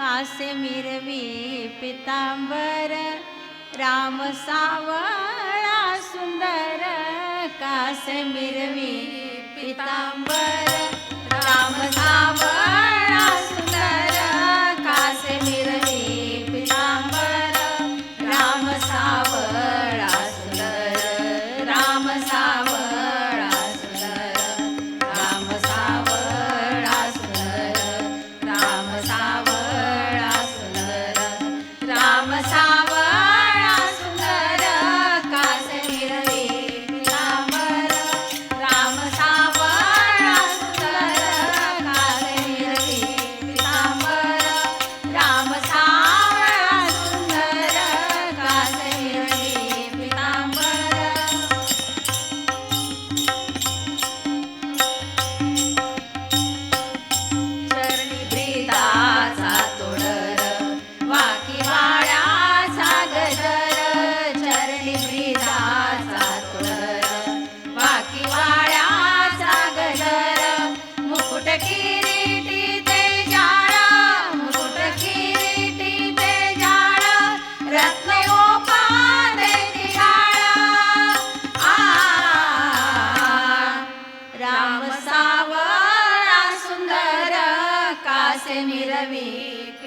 काश्मीरवी पितांबर राम सावळा सुंदर काश्मीरवी पितांबर राम सावळा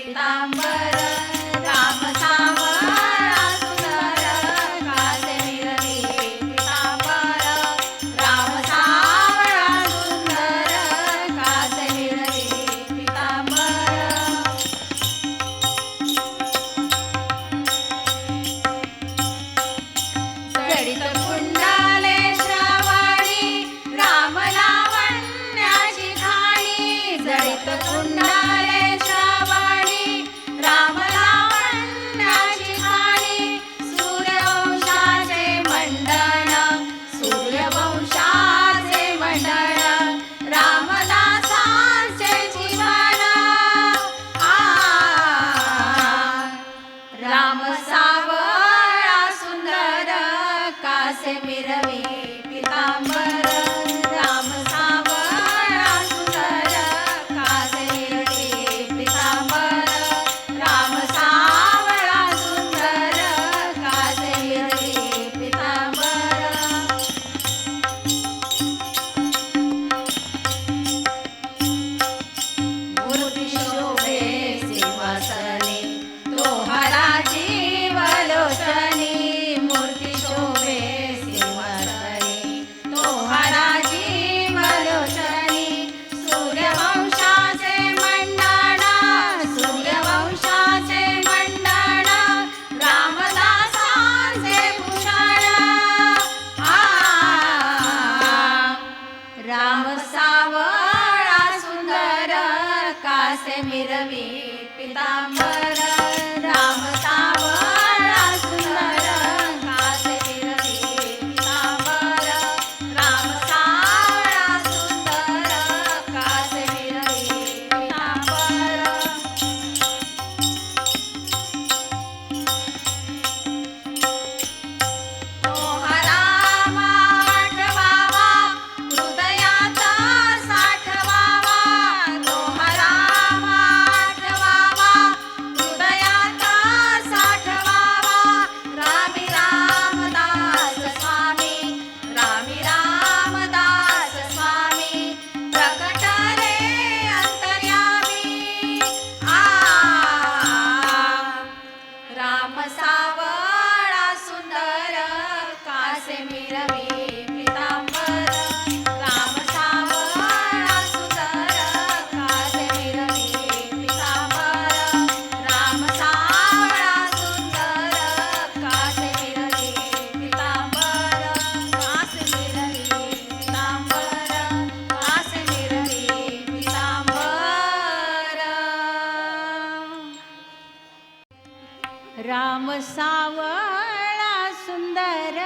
पितांबर राम मिरवी पिताम्ब राम सावळा सुंदर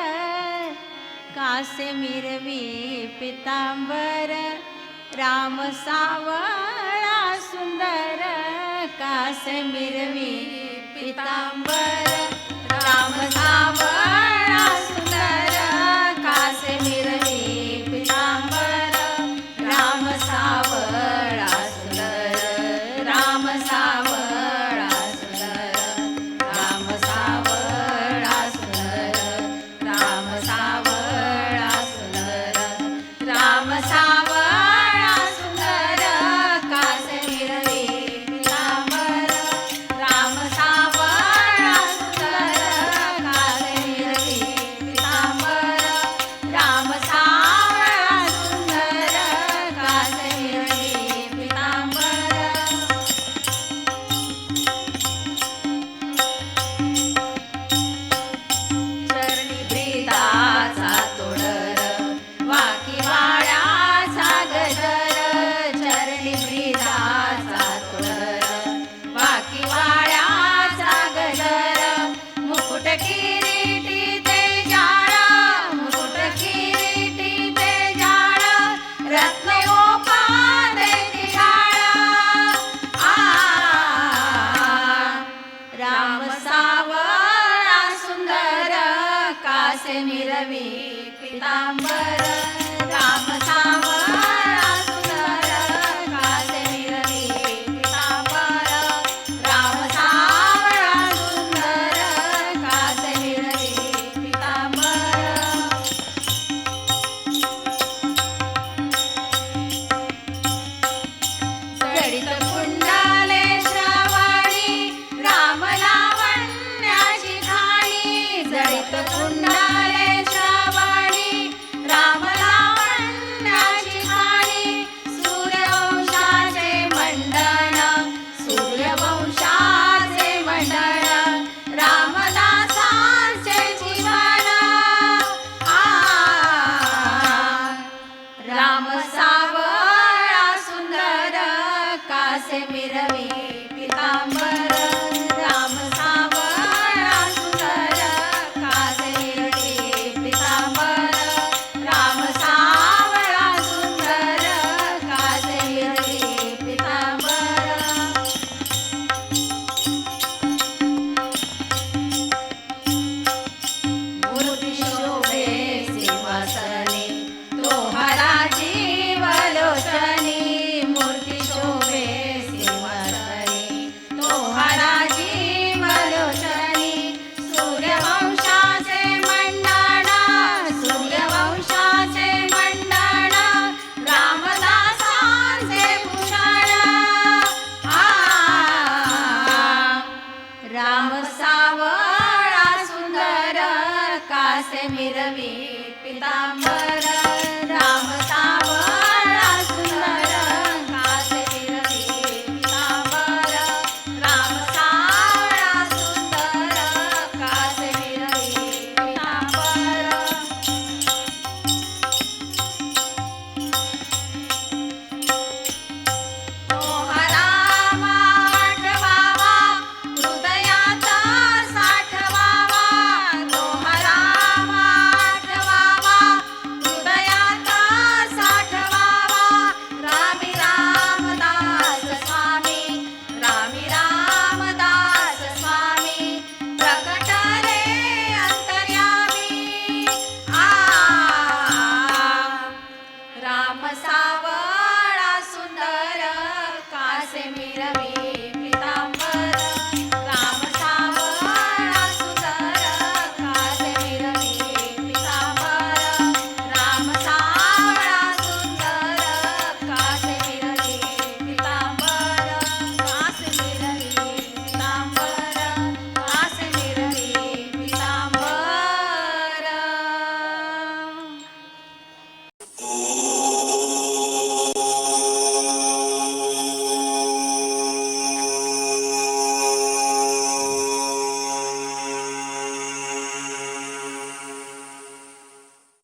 कासे मिरवी पितांबर. राम सावळा सुंदर कासे मिरवी पितांबर. राम सावळा मिरवी पिताम्बर राम साम कासे मिरवी पितांबर पिताम्बरा